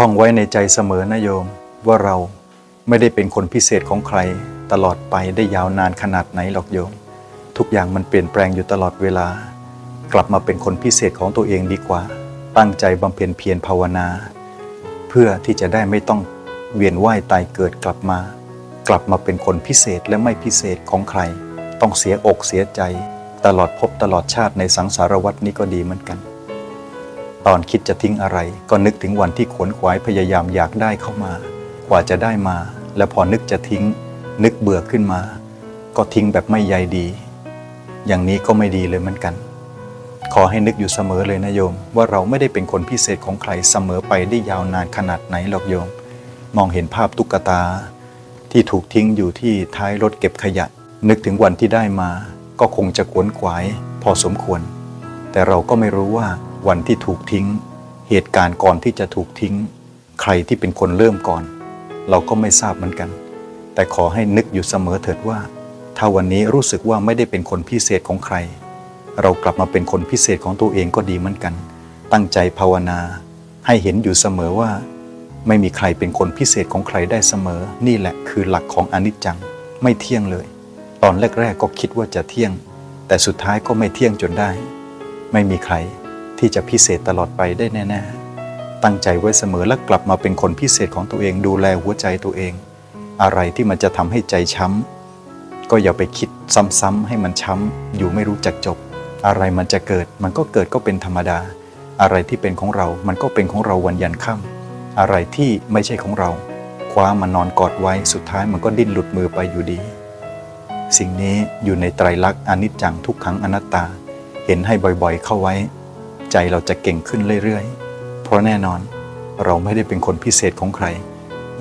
ท่องไว้ในใจเสมอนะโยม ว่าเราไม่ได้เป็นคนพิเศษของใคร ตลอดไปได้ยาวนานขนาดไหนหรอกโยม ทุกอย่างมันเปลี่ยนแปลงอยู่ตลอดเวลา กลับมาเป็นคนพิเศษของตัวเองดีกว่า ตั้งใจบำเพ็ญเพียรภาวนา เพื่อที่จะได้ไม่ต้องเวียนว่ายตายเกิดกลับมา กลับมาเป็นคนพิเศษและไม่พิเศษของใคร ต้องเสียอกเสียใจ ตลอดภพตลอดชาติในสังสารวัฏนี้ก็ดีเหมือนกัน ตอนคิดจะทิ้งอะไร ก็นึกถึงวันที่ขวนขวายพยายามอยากได้เข้ามา กว่าจะได้มา แล้วพอนึกจะทิ้ง นึกเบื่อขึ้นมา ก็ทิ้งแบบไม่ใยดี อย่างนี้ก็ไม่ดีเลยเหมือนกัน ขอให้นึกอยู่เสมอเลยนะโยม ว่าเราไม่ได้เป็นคนพิเศษของใครเสมอไปได้ยาวนานขนาดไหนหรอกโยม มองเห็นภาพตุ๊กตา ที่ถูกทิ้งอยู่ที่ท้ายรถเก็บขยะ นึกถึงวันที่ได้มา ก็คงจะขวนขวาย พอสมควร แต่เราก็ไม่รู้ว่า วันที่ถูกทิ้ง เหตุการณ์ก่อนที่จะถูกทิ้ง ใครที่เป็นคนเริ่มก่อน เราก็ไม่ทราบเหมือนกัน แต่ขอให้นึกอยู่เสมอเถิดว่า ถ้าวันนี้รู้สึกว่าไม่ได้เป็นคนพิเศษของใคร เรากลับมาเป็นคนพิเศษของตัวเองก็ดีเหมือนกัน ตั้งใจภาวนา ให้เห็นอยู่เสมอว่า ไม่มีใครเป็นคนพิเศษของใครได้เสมอ นี่แหละคือหลักของอนิจจังไม่เที่ยงเลย ตอนแรกๆก็คิดว่าจะเที่ยง แต่สุดท้ายก็ไม่เที่ยงจนได้ ไม่มีใคร ที่จะพิเศษตลอดไปได้แน่ๆ ตั้งใจไว้เสมอและกลับมาเป็นคนพิเศษของตัวเองดูแลหัวใจตัวเอง อะไรที่มันจะทำให้ใจช้ำก็อย่าไปคิดซ้ำๆให้มันช้ำอยู่ไม่รู้จักจบ อะไรมันจะเกิดมันก็เกิดก็เป็นธรรมดา อะไรที่เป็นของเรามันก็เป็นของเราวันยันค่ำอะไรที่ไม่ใช่ของเราคว้ามานอนกอดไว้สุดท้ายมันก็ดิ้นหลุดมือไปอยู่ดี สิ่งนี้อยู่ในไตรลักษณ์อนิจจังทุกขังอนัตตา เห็นให้บ่อยๆ เข้าไว้ ใจเราจะเก่งขึ้นเรื่อยๆ เพราะแน่นอนเราไม่ได้เป็นคนพิเศษของใคร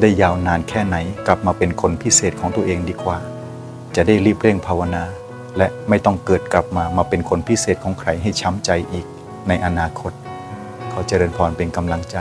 ได้ยาวนานแค่ไหนกลับมาเป็นคนพิเศษของตัวเองดีกว่า จะได้รีบเร่งภาวนา และไม่ต้องเกิดกลับมามาเป็นคนพิเศษของใครให้ช้ำใจอีกในอนาคต ขอเจริญพรเป็นกำลังใจ